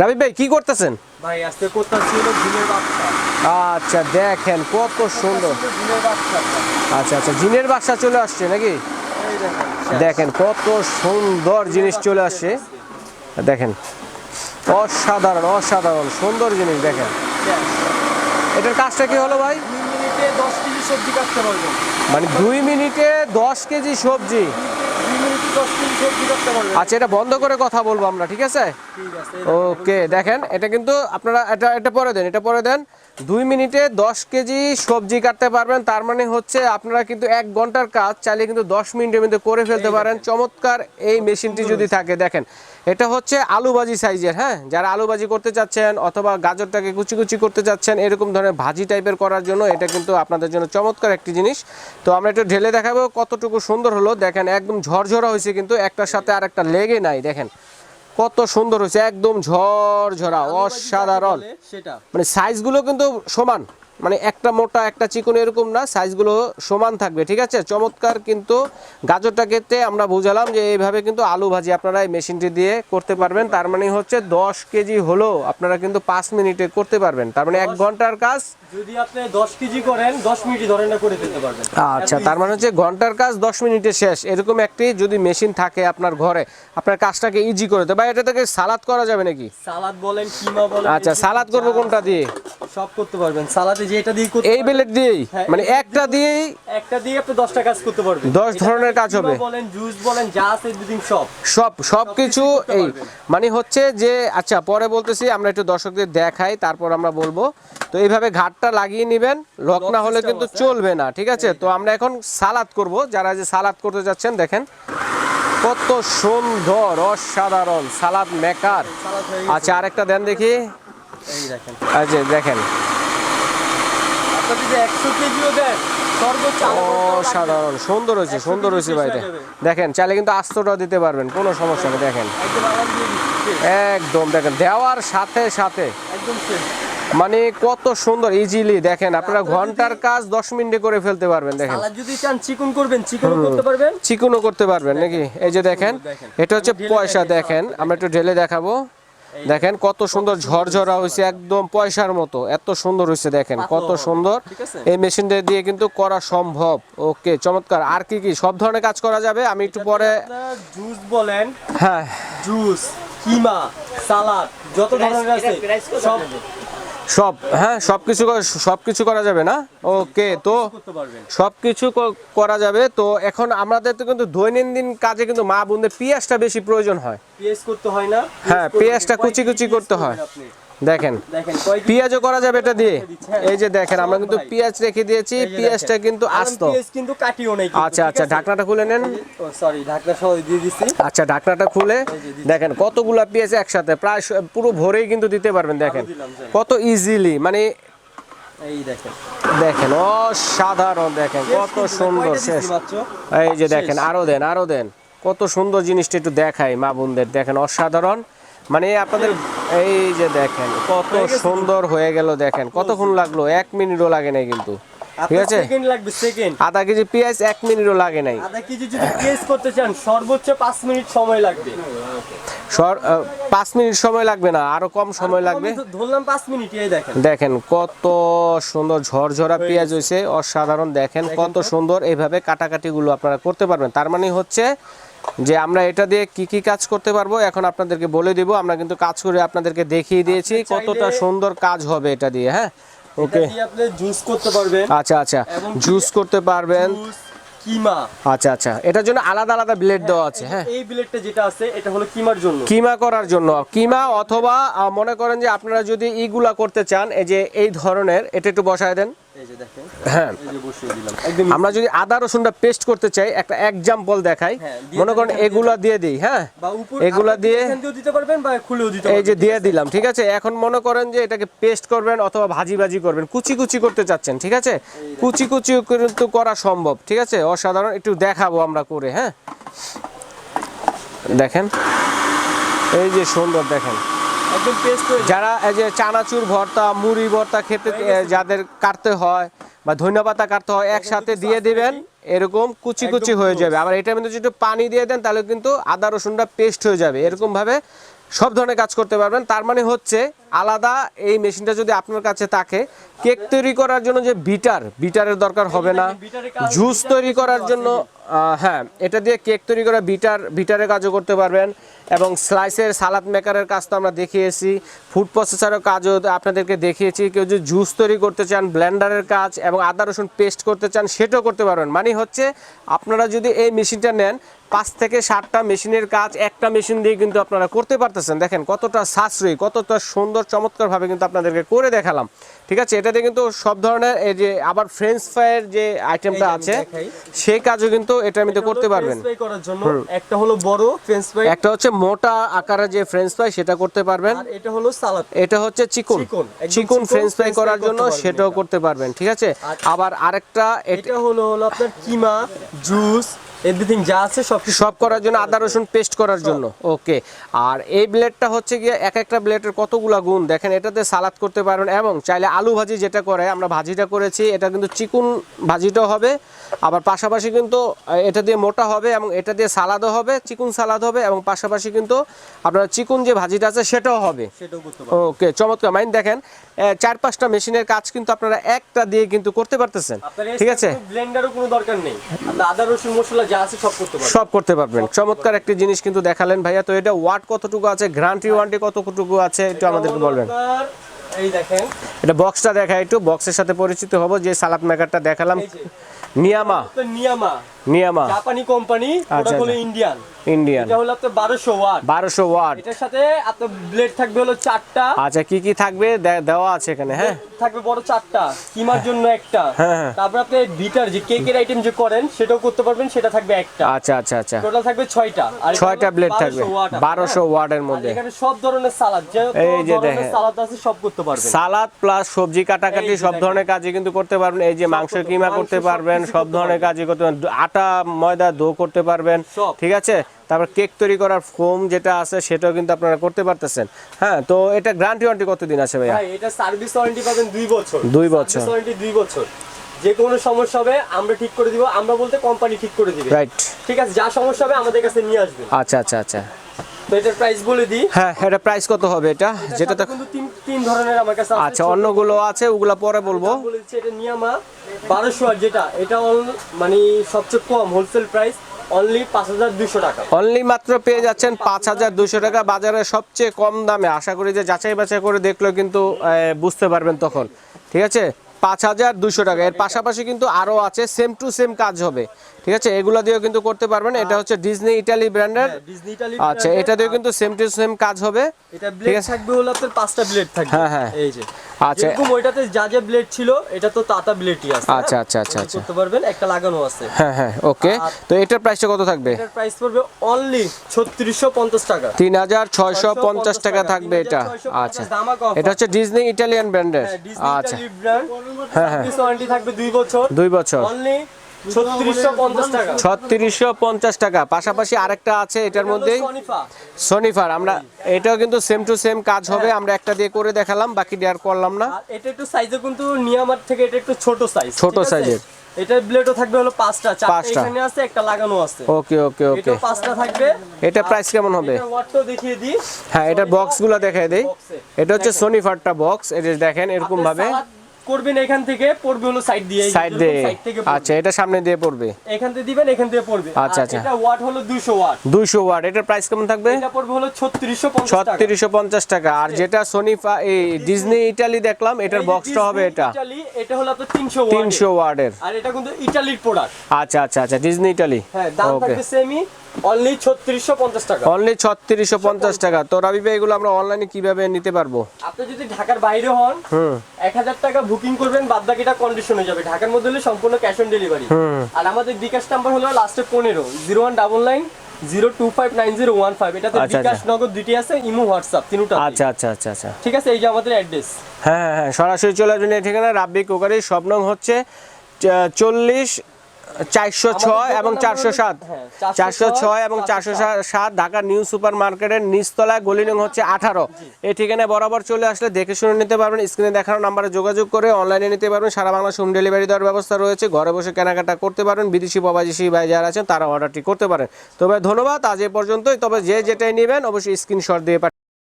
রাবি ভাই কি করতেছেন? ভাই আজকে কোথাও ছিল ঝিমের বাচ্চা। আচ্ছা দেখেন কত সুন্দর। ঝিমের বাচ্চা। আচ্ছা আচ্ছা জিনের বাসা চলে আসছে নাকি? দেখেন দেখেন কত সুন্দর জিনিস চলে আসছে। দেখেন অসাধারণ অসাধারণ সুন্দর জিনিস দেখেন। এটার কাজটা কি হলো ভাই? দুই মিনিটে দশ কেজি সবজি কাটতে পারবেন। মানে দুই মিনিটে দশ কেজি সবজি। আচ্ছা এটা বন্ধ করে কথা বলব আমরা ঠিক আছে? ওকে দেখেন এটা কিন্তু আপনারা এটা এটা পরে দেন এটা পরে দেন। দুই মিনিটে দশ কেজি সবজি কাটতে পারবেন। তার মানে হচ্ছে আপনারা কিন্তু এক ঘণ্টার কাজ চাইলে কিন্তু দশ মিনিটের মধ্যে করে ফেলতে পারেন। চমৎকার এই মেশিনটি যদি থাকে দেখেন। এটা হচ্ছে আলু ভাজি সাইজের হ্যাঁ? যারা আলু ভাজি করতে চাচ্ছেন অথবা গাজরটাকে কুচি কুচি করতে চাচ্ছেন এরকম ধরনের ভাজি টাইপের করার জন্য এটা কিন্তু আপনাদের জন্য চমৎকার একটি জিনিস। তো আমরা একটু ঢেলে দেখাবো কতটুকু সুন্দর হলো। দেখেন একদম ঝরঝরা হয়েছে কিন্তু একটার সাথে আর একটা লেগে নাই দেখেন। কত সুন্দর হয়েছে একদম ঝরঝরা অসাধারণ। সেটা। মানে সাইজগুলো কিন্তু সমান। মানে একটা মোটা একটা চিকন এরকম না সাইজগুলো সমান থাকবে ঠিক আছে? চমৎকার কিন্তু গাজরটা কেটে আমরা বুঝালাম যে এইভাবে কিন্তু আলু ভাজি আপনারা এই মেশিনটি দিয়ে করতে পারবেন। তার মানে হচ্ছে দশ কেজি হলো আপনারা কিন্তু পাঁচ মিনিটে করতে পারবেন। তার মানে এক ঘণ্টার কাজ যদি আপনি দশ কেজি করেন দশ মিনিট ধরেন না করে দিতে পারবেন। আচ্ছা তার মানে হচ্ছে ঘণ্টার কাজ দশ মিনিটে শেষ। এরকম একটি যদি মেশিন থাকে আপনার ঘরে আপনার কাজটাকে ইজি করে দেয় বা এটা থেকে সালাদ করা যাবে নাকি? সালাদ বলেন কিমা বলেন আচ্ছা সালাদ করব কোনটা দিয়ে? সব করতে পারবেন। সালাদে যেটা দিয়ে এই বেলেট দিয়েই? হ্যাঁ, মানে একটা দিয়েই? একটা দিয়ে আপনি দশটা কাজ করতে পারবেন। দশ ধরনের কাজ হবে। বলেন জুস বলেন যা আছে এভরিথিং সব। সব সব এই মানে হচ্ছে যে আচ্ছা পরে বলতেছি আমরা একটু দর্শকদের দেখাই তারপর আমরা বলব। তো এইভাবে ঘাটটা লাগিয়ে নেবেন লক না হলে কিন্তু চলবে না ঠিক আছে? তো আমরা এখন সালাদ করব। যারা যে সালাদ করতে যাচ্ছেন দেখেন কত সুন্দর অসাধারণ সালাদ মেকার। আচ্ছা আরেকটা দেন দেখি। এই দেখেন। আচ্ছা দেখেন। যদি একশো কেজিও অসাধারণ সুন্দর হয়েছে সুন্দর হয়েছে শেষ ভাই হয়ে যাবে। দেখেন চাইলে কিন্তু আস্তটাও দিতে পারবেন কোনো সমস্যা নেই দেখেন। একদম দেখেন দেওয়ার সাথে সাথে। মানে কত সুন্দর ইজিলি দেখেন আপনারা ঘণ্টার কাজ দশ মিনিটে করে ফেলতে পারবেন দেখেন। যদি চান চিকন করবেন চিকনও করতে পারবেন। চিকুনও করতে পারবেন নাকি? এই যে দেখেন। এটা হচ্ছে পয়সা দেখেন আমরা একটু ঢেলে দেখাবো। দেখেন কত সুন্দর ঝরঝরা হয়েছে একদম পয়সার মতো এত সুন্দর হয়েছে দেখেন কত সুন্দর। এই মেশিনটা দিয়ে কিন্তু করা সম্ভব। ওকে চমৎকার। আর কি কি? সব ধরনের কাজ করা যাবে আমি একটু পরে জুস বলেন হ্যাঁ। জুস কিমা সালাদ যত ধরনের আছে সব সব হ্যাঁ সব কিছু সব কিছু করা যাবে না? ওকে তো সব কিছু করা যাবে তো এখন আমাদের তো কিন্তু দৈনন্দিন কাজে কিন্তু মা বোনদের পেঁয়াজটা বেশি প্রয়োজন হয়। পেঁয়াজ করতে হয় না। হ্যাঁ, পেঁয়াজ পেঁয়াজটা কুচি কুচি করতে হয়। দেখেন পেঁয়াজও করা যাবে এটা দিয়ে। এই যে দেখেন আমরা কিন্তু। পেঁয়াজ রেখে দিয়েছি পেঁয়াজটা কিন্তু আস্ত। কিন্তু কাটিও নাই আচ্ছা আচ্ছা ঢাকনাটা খুলে নেন। সরি ঢাকনা সহ দিয়ে দিছি। আচ্ছা ঢাকনাটা খুলে। দেখেন কতগুলা পেঁয়াজ একসাথে প্রায় পুরো ভরেই কিন্তু দিতে পারবেন দেখেন। কত ইজিলি মানে এই দেখেন। দেখেন অসাধারণ দেখেন কত সুন্দর শেষ। এই যে দেখেন আরও দেন আরও দেন। কত সুন্দর জিনিসটা একটু দেখাই মা বোনদের দেখেন অসাধারণ। মানে আপনাদের এই যে দেখেন কত সুন্দর হয়ে গেল দেখেন কতক্ষণ লাগল? এক মিনিটও লাগে নাই কিন্তু। ঠিক আছে? সেকেন্ড লাগবে সেকেন্ড আধা কেজি পেঁয়াজ এক মিনিটও লাগে নাই। আধা কেজি যদি পেঁয়াজ করতে চান সর্বোচ্চ পাঁচ মিনিট সময় লাগবে। পাঁচ মিনিট সময় লাগবে না আরও কম সময় লাগবে? ধরলাম পাঁচ মিনিট দেখেন। দেখেন কত সুন্দর ঝরঝরা পেঁয়াজ হয়েছে অসাধারণ। দেখেন কত সুন্দর এইভাবে কাটাকাটিগুলো আপনারা করতে পারবেন। তার মানে হচ্ছে যে আমরা এটা দিয়ে কি কি কাজ করতে পারব এখন আপনাদেরকে বলে দিব। আমরা কিন্তু কাজ করে আপনাদেরকে দেখিয়ে দিয়েছি কতটা সুন্দর কাজ হবে এটা দিয়ে হ্যাঁ? ওকে আপনি জুস করতে পারবেন আচ্ছা আচ্ছা। জুস করতে পারবেন। কিমা। আচ্ছা আচ্ছা। এটার জন্য আলাদা আলাদা ব্লেড দেওয়া আছে হ্যাঁ? এই বিলেটটা যেটা আছে এটা হলো কিমার জন্য। কিমা করার জন্য। কিমা অথবা মনে করেন যে আপনারা যদি ইগুলা করতে চান এই যে এই ধরনের এটা একটু বসায় দেন। হ্যাঁ। আমরা যদি আদা রসুনটা পেস্ট করতে চাই একটা এক্সাম্পল দেখাই। হ্যাঁ, মনে করেন এগুলা দিয়ে দিই হ্যাঁ? এগুলা দিয়ে এই যে দিয়ে দিলাম ঠিক আছে? এখন মনে করেন যে এটাকে পেস্ট করবেন অথবা ভাজি ভাজি করবেন কুচি কুচি করতে চাচ্ছেন ঠিক আছে? কুচি কুচি কিন্তু করা সম্ভব ঠিক আছে? অসাধারণ একটু দেখাবো আমরা করে হ্যাঁ? দেখেন এই যে সুন্দর দেখেন। যারা এই যে চানাচুর ভর্তা মুড়ি ভর্তা খেতে যাদের কাটতে হয় বা ধনিয়া পাতা কাটতে হয় একসাথে দিয়ে দিবেন এরকম কুচি কুচি হয়ে যাবে। আবার এটার মধ্যে যদি একটু পানি দিয়ে দেন তাহলে কিন্তু আদা রসুনটা পেস্ট হয়ে যাবে। এরকম ভাবে সব ধরনের কাজ করতে পারবেন। তার মানে হচ্ছে আলাদা এই মেশিনটা যদি আপনার কাছে থাকে কেক তৈরি করার জন্য যে বিটার বিটারের দরকার হবে না। জুস তৈরি করার জন্য হ্যাঁ এটা দিয়ে কেক তৈরি করা বিটার বিটারের কাজও করতে পারবেন। এবং স্লাইসের সালাদ মেকারের কাজ তো আমরা দেখিয়েছি। ফুড প্রসেসরের কাজও আপনাদেরকে দেখিয়েছি। কেউ যদি জুস তৈরি করতে চান ব্লেন্ডারের কাজ এবং আদা রসুন পেস্ট করতে চান সেটাও করতে পারবেন। মানে হচ্ছে আপনারা যদি এই মেশিনটা নেন পাঁচ থেকে সাতটা মেশিনের কাজ একটা মেশিন দিয়ে কিন্তু আপনারা করতে পারতেছেন। দেখেন কতটা সাশ্রয়ী, কতটা সুন্দর, চমৎকারভাবে কিন্তু আপনাদেরকে করে দেখালাম। ঠিক আছে এটাতে কিন্তু সব ধরনের এই যে আবার ফ্রেঞ্চ ফ্রাইয়ের যে আইটেমটা আছে সেই কাজও কিন্তু এটার মধ্যে করতে পারবেন। করার জন্য। একটা হলো বড় ফ্রেঞ্চ ফ্রাই একটা হচ্ছে মোটা আকারের যে ফ্রেঞ্চ ফ্রাই সেটা করতে পারবেন। আর এটা হলো সালাদ। এটা হচ্ছে চিকন। চিকন, ফ্রেঞ্চ ফ্রাই করার জন্য সেটাও করতে পারবেন ঠিক আছে? আবার আরেকটা এটা হলো হলো আপনার কিমা জুস এভরিথিং যা আছে সব সব করার জন্য আদা রসুন পেস্ট করার জন্য। ওকে। আর এই ব্লেডটা হচ্ছে গিয়ে এক একটা ব্লেডের কতগুলা গুণ? দেখেন এটাতে সালাদ করতে পারবেন এবং চাইলে আলু ভাজি যেটা করে আমরা ভাজিটা করেছি এটা কিন্তু চিকুন ভাজিটাও হবে আবার পাশাপাশি কিন্তু এটা দিয়ে মোটা হবে এবং এটা দিয়ে সালাদও হবে চিকুন সালাদ হবে এবং পাশাপাশি কিন্তু আপনার চিকুন যে ভাজিটা আছে সেটাও হবে। ওকে চমৎকার। মাইন দেখেন চার পাঁচটা মেশিনের কাজ কিন্তু আপনারা একটা দিয়ে কিন্তু করতে পারতেছেন। ঠিক আছে? ব্লেন্ডারও কোনো দরকার নেই। আদা রসুন মশলা যা আছে সব করতে পারবেন। সব করতে পারবেন। চমৎকার একটি জিনিস কিন্তু দেখালেন ভাইয়া। তো এটা ওয়াট কতটুকু আছে? গ্রান্টি ওয়ান্টি কতটুকু আছে? একটু আমাদেরকে বলবেন। এই দেখেন। এটা বক্সটা দেখা একটু বক্সের সাথে পরিচিত হব যে সালাপ মেকারটা দেখালাম। নিয়ামা। নিয়ামা। নিয়ামা। জাপানি কোম্পানি ওটা আচ্ছা, হলো আচ্ছা। ইন্ডিয়ান। ইন্ডিয়ান এটা হলো আপনার বারোশো ওয়াট। বারোশো ওয়াট। এটার সাথে আপনার ব্লেড থাকবে হলো চারটা। আচ্ছা কি কি থাকবে? দেওয়া আছে এখানে হ্যাঁ? থাকবে বড় চারটা কিমার জন্য একটা। হ্যাঁ, হ্যাঁ। তারপর আপনি বিটার যে কেকের আইটেম যে করেন সেটাও করতে পারবেন সেটা থাকবে একটা। আচ্ছা আচ্ছা আচ্ছা। টোটাল থাকবে ছয়টা। আর এটা ছয়টা হলো ব্লেড থাকবে। 1200 watt, বারোশো হ্যাঁ। ওয়াটের মধ্যে। এখানে সব ধরনের সালাদ যে ধরনের সালাদ আছে সব করতে পারবেন। সালাদ প্লাস সবজি কাটাকাটি সব ধরনের কাজই কিন্তু করতে পারবেন। এই যে মাংস কিমা করতে পারবেন সব ধরনের কাজই করতে পারবেন। আটা ময়দা দো করতে পারবেন। ঠিক আছে? তারপর কেক তৈরি করার ফোম যেটা আছে সেটাও কিন্তু আপনারা করতে পারতেছেন। হ্যাঁ তো এটা গ্যারান্টি ওয়ারেন্টি কতদিন আছে ভাইয়া? ভাই এটা সার্ভিস ওয়ারেন্টি পাবেন দুই বছর। দুই বছর। ওয়ারেন্টি দুই বছর। যে কোনো সমস্যা হবে আমরা ঠিক করে দিব। আমরা বলতে কোম্পানি ঠিক করে দিবে। রাইট ঠিক আছে যা সমস্যা হবে আমাদের কাছে নিয়ে আসবে। আচ্ছা আচ্ছা আচ্ছা। তো এটার প্রাইস বলে দিই। হ্যাঁ এটা প্রাইস কত হবে এটা? যেটা কিন্তু তিন তিন ধরনের আমার কাছে আছে। আচ্ছা অন্যগুলো আছে ওগুলো পরে বলব। বলে দিচ্ছি, এটা নিয়ামা। আর যেটা এটা মানে সবচেয়ে কম হোলসেল প্রাইস অনলি পাঁচ হাজার দুশো টাকা। অনলি মাত্র পেয়ে যাচ্ছেন পাঁচ হাজার দুশো টাকা। বাজারে সবচেয়ে কম দামে, আশা করি যে যাচাই বাছাই করে দেখলেও কিন্তু বুঝতে পারবেন তখন। ঠিক আছে? পাঁচ হাজার দুশো টাকা। এর পাশাপাশি কিন্তু আরও আছে সেম টু সেম কাজ হবে। ঠিক আছে? এগুলো দিয়েও কিন্তু করতে পারবেন। এটা হচ্ছে ডিজনি ইটালি ব্র্যান্ডের ডিজনি ইটালি আচ্ছা এটা দিয়েও কিন্তু সেম টু সেম কাজ হবে। এটা ব্লেড থাকবে হলো আপনার পাঁচটা ব্লেড থাকবে। হ্যাঁ, হ্যাঁ। এই যে। আচ্ছা। যেরকম ওইটাতে যা যা ব্লেড ছিল এটা তো তাতা ব্লেডই আছে আচ্ছা, হ্যাঁ? আচ্ছা, আচ্ছা, আচ্ছা। করতে পারবেন একটা লাগানো আছে। হ্যাঁ হ্যাঁ ওকে তো এটার প্রাইসটা কত থাকবে? এটার প্রাইস পড়বে অনলি ছত্রিশশো পঞ্চাশ টাকা। তিন হাজার ছয়শো পঞ্চাশ টাকা থাকবে এটা। আচ্ছা। এটা হচ্ছে ডিজনি ইটালিয়ান ব্র্যান্ডের হ্যাঁ, ডিজনি আচ্ছা। সার্ভিস ওয়ারেন্টি থাকবে দুই বছর। দুই বছর। অনলি ছত্রিশশো পঞ্চাশ টাকা। পাশাপাশি আরেকটা আছে এটার মধ্যেই সনিফা সনিফার আমরা এটাও কিন্তু সেম টু সেম কাজ হবে। আমরা একটা দিয়ে করে দেখালাম বাকি দেওয়ার করলাম না। এটা একটু সাইজে কিন্তু নিয়ামার থেকে এটা একটু ছোট সাইজ ছোট। এটার ব্লেডও থাকবে হলো পাঁচটা। চারটা পাঁচটা। এখানে আছে একটা লাগানো আছে। ওকে ওকে ওকে। পাঁচটা থাকবে। এটা প্রাইস কেমন হবে? দেখিয়ে দিই। হ্যাঁ এটার বক্সগুলো দেখাই দেই। এটা হচ্ছে সনিফারটা বক্স এটা দেখেন এরকম ভাবে। করবেন এখান থেকে পড়বে হলো সাইড দিয়ে সাইড দিয়ে। আচ্ছা এটা সামনে দিয়ে পড়বে? এখান থেকে দিবেন এখান থেকে পড়বে। আচ্ছা, আচ্ছা। এটা ওয়াট হলো 200 ওয়াট দুইশো ওয়াট এটার প্রাইস কেমন থাকবে? এটা পড়বে হলো 3650 টাকা। ছত্রিশশো পঞ্চাশ টাকা। আর যেটা সনিফা এই ডিজনি ইটালি দেখলাম এটার বক্সটা হবে এটা। ইটালি, এটা হলো আপনার 300 ওয়াট তিনশো ওয়ার্ডের আর এটা কিন্তু ইটালির প্রোডাক্ট আচ্ছা আচ্ছা আচ্ছা ডিজনি ইটালি হ্যাঁ দাম থাকবে সেমি অনলি 3650 টাকা। অনলি ছত্রিশশো পঞ্চাশ টাকা। তো রাবি ভাই এগুলো আমরা অনলাইনে কীভাবে নিতে পারব? আপনি যদি ঢাকার বাইরে হন হুম। এক হাজার টাকা বুকিং করবেন বাদ বাকিটা কন্ডিশন হয়ে যাবে। ঢাকার মধ্যে হলে সম্পূর্ণ ক্যাশ অন ডেলিভারি আর আমাদের বিকাশ নাম্বার হলো লাস্টে পনেরো zero one double nine zero two five nine zero one five এটাতে বিকাশ। নগদ দুটি আছে ইমো হোয়াটসঅ্যাপ তিনটা আচ্ছা আচ্ছা আচ্ছা আচ্ছা। ঠিক আছে এই যে আমাদের অ্যাড্রেস হ্যাঁ হ্যাঁ সরাসরি চলে আসবেন এই ঠিকানা রাব্বি কুকারি সব হচ্ছে চল্লিশ চারশো ছয় এবং চারশো সাত। হ্যাঁ, চারশো ছয় এবং চারশো সাত। ঢাকা নিউ সুপার মার্কেটের নিচতলায় গলি নং হচ্ছে আঠারো। এই ঠিকানায় বরাবর চলে আসলে দেখে শুনে নিতে পারবেন স্ক্রিনে দেখানো নাম্বারে যোগাযোগ করে অনলাইনে নিতে পারবেন। সারা বাংলা হোম ডেলিভারি দেওয়ার ব্যবস্থা রয়েছে। ঘরে বসে কেনাকাটা করতে পারেন। বিদেশি প্রবাসী ভাই যারা আছেন তারা অর্ডারটি করতে পারেন। তবে ধন্যবাদ আজ এ পর্যন্তই। তবে যে যেটাই নেবেন অবশ্যই স্ক্রিনশট দিয়ে।